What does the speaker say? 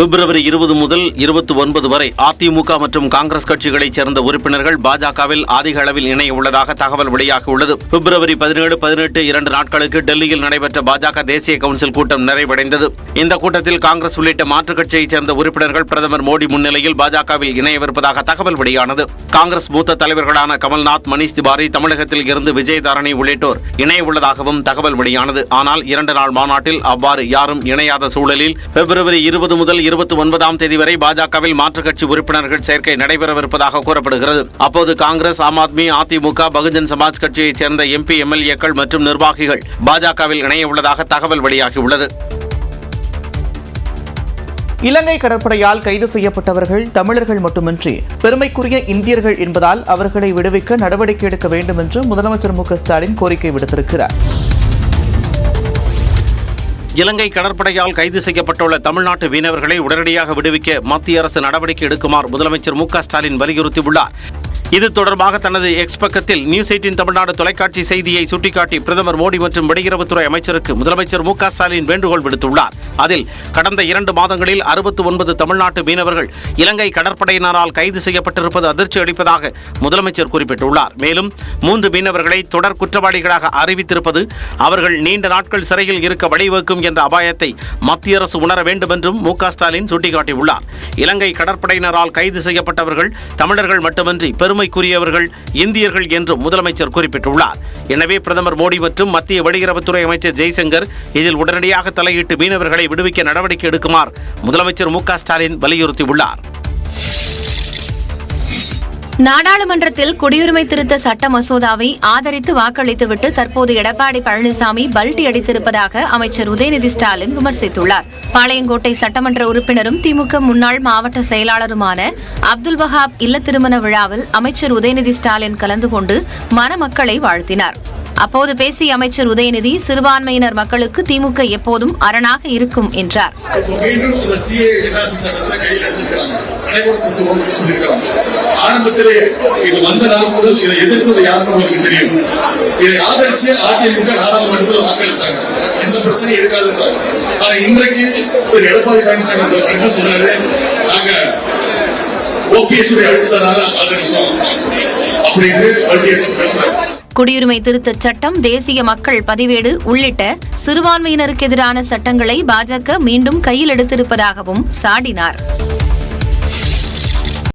பிப்ரவரி இருபது முதல் இருபத்தி ஒன்பது வரை அதிமுக மற்றும் காங்கிரஸ் கட்சிகளைச் சேர்ந்த உறுப்பினர்கள் பாஜகவில் அதிக அளவில் இணைய உள்ளதாக தகவல் வெளியாகியுள்ளது. பிப்ரவரி பதினேழு பதினெட்டு இரண்டு நாட்களுக்கு டெல்லியில் நடைபெற்ற பாஜக தேசிய கவுன்சில் கூட்டம் நிறைவடைந்தது. இந்த கூட்டத்தில் காங்கிரஸ் உள்ளிட்ட மாற்றுக் கட்சியைச் சேர்ந்த உறுப்பினர்கள் பிரதமர் மோடி முன்னிலையில் பாஜகவில் இணையவிருப்பதாக தகவல் வெளியானது. காங்கிரஸ் மூத்த தலைவர்களான கமல்நாத் மணீஷ் திவாரி தமிழகத்தில் இருந்து விஜயதாரணி உள்ளிட்டோர் இணைய உள்ளதாகவும் தகவல் வெளியானது. ஆனால் இரண்டு நாள் மாநாட்டில் அவ்வாறு யாரும் இணையாத சூழலில் பிப்ரவரி இருபது முதல் இருபத்தி ஒன்பதாம் தேதி வரை பாஜகவில் மாற்றுக் கட்சி உறுப்பினர்கள் சேர்க்கை நடைபெறவிருப்பதாக கூறப்படுகிறது. அப்போது காங்கிரஸ் ஆம் ஆத்மி அதிமுக பகுஜன் சமாஜ் கட்சியைச் சேர்ந்த எம்பி எம்எல்ஏக்கள் மற்றும் நிர்வாகிகள் பாஜகவில் இணைய உள்ளதாக தகவல் வெளியாகியுள்ளது. இலங்கை கடற்படையால் கைது செய்யப்பட்டவர்கள் தமிழர்கள் மட்டுமின்றி பெருமைக்குரிய இந்தியர்கள் என்பதால் அவர்களை விடுவிக்க நடவடிக்கை எடுக்க வேண்டும் என்று முதலமைச்சர் மு ஸ்டாலின் கோரிக்கை விடுத்திருக்கிறார். இலங்கை கடற்படையால் கைது செய்யப்பட்டுள்ள தமிழ்நாட்டு மீனவர்களை உடனடியாக விடுவிக்க மத்திய அரசு நடவடிக்கை எடுக்குமாறு முதலமைச்சர் மு ஸ்டாலின் வலியுறுத்தியுள்ளார். இது தொடர்பாக தனது எக்ஸ் பக்கத்தில் நியூஸ் எயிட்டின் தமிழ்நாடு தொலைக்காட்சி செய்தியை சுட்டிக்காட்டி பிரதமர் மோடி மற்றும் வெளியுறவுத்துறை அமைச்சருக்கு முதலமைச்சர் மு ஸ்டாலின் வேண்டுகோள் விடுத்துள்ளார். அதில் கடந்த இரண்டு மாதங்களில் அறுபத்தி ஒன்பது தமிழ்நாட்டு மீனவர்கள் இலங்கை கடற்படையினரால் கைது செய்யப்பட்டிருப்பது அதிர்ச்சி அளிப்பதாக முதலமைச்சர் குறிப்பிட்டுள்ளார். மேலும் மூன்று மீனவர்களை தொடர் குற்றவாளிகளாக அறிவித்திருப்பது அவர்கள் நீண்ட நாட்கள் சிறையில் இருக்க வழிவகுக்கும் என்ற அபாயத்தை மத்திய அரசு உணர வேண்டும் என்றும் மு க ஸ்டாலின் சுட்டிக்காட்டியுள்ளார். இலங்கை கடற்படையினரால் கைது செய்யப்பட்டவர்கள் தமிழர்கள் மட்டுமின்றி பெருமைக்குரியவர்கள் இந்தியர்கள் என்றும் முதலமைச்சர் குறிப்பிட்டுள்ளார். எனவே பிரதமர் மோடி மற்றும் மத்திய வெளியுறவுத்துறை அமைச்சர் ஜெய்சங்கர் இதில் உடனடியாக தலையிட்டு மீனவர்களை விடுவிக்க நடவடிக்கை எடுக்குமாறு முதலமைச்சர் மு க ஸ்டாலின் வலியுறுத்தியுள்ளார். நாடாளுமன்றத்தில் குடியுரிமை திருத்த சட்ட மசோதாவை ஆதரித்து வாக்களித்துவிட்டு தற்போது எடப்பாடி பழனிசாமி பல்டி அடித்திருப்பதாக அமைச்சர் உதயநிதி ஸ்டாலின் விமர்சித்துள்ளார். பாளையங்கோட்டை சட்டமன்ற உறுப்பினரும் திமுக முன்னாள் மாவட்ட செயலாளருமான அப்துல் வஹாப் இல்ல திருமண விழாவில் அமைச்சர் உதயநிதி ஸ்டாலின் கலந்து கொண்டு மணமக்களை வாழ்த்தினார். அப்போது பேசிய அமைச்சர் உதயநிதி சிறுபான்மையினர் மக்களுக்கு திமுக எப்போதும் அரணாக இருக்கும் என்றார். ஆரம்பத்திலே இது வந்த நாள் முதல் இதை எதிர்த்தது யாருன்னு உங்களுக்கு தெரியும். இதை ஆதரிச்சு அதிமுக நாடாளுமன்றத்தில் வாக்களிச்சாங்க. எந்த பிரச்சனையும் இருக்காதுன்றாங்க ஆனா இன்றைக்கு திரு எடப்பாடி பழனிசாமி என்ன நாங்க ஓபிஎஸ் ஆதரிச்சோம் அப்படின்னு அடிச்சு பேசுறாங்க. குடியுரிமை திருத்தச் சட்டம் தேசிய மக்கள் பதிவேடு உள்ளிட்ட சிறுபான்மையினருக்கு எதிரான சட்டங்களை பாஜக மீண்டும் கையில் எடுத்திருப்பதாகவும் சாடினார்.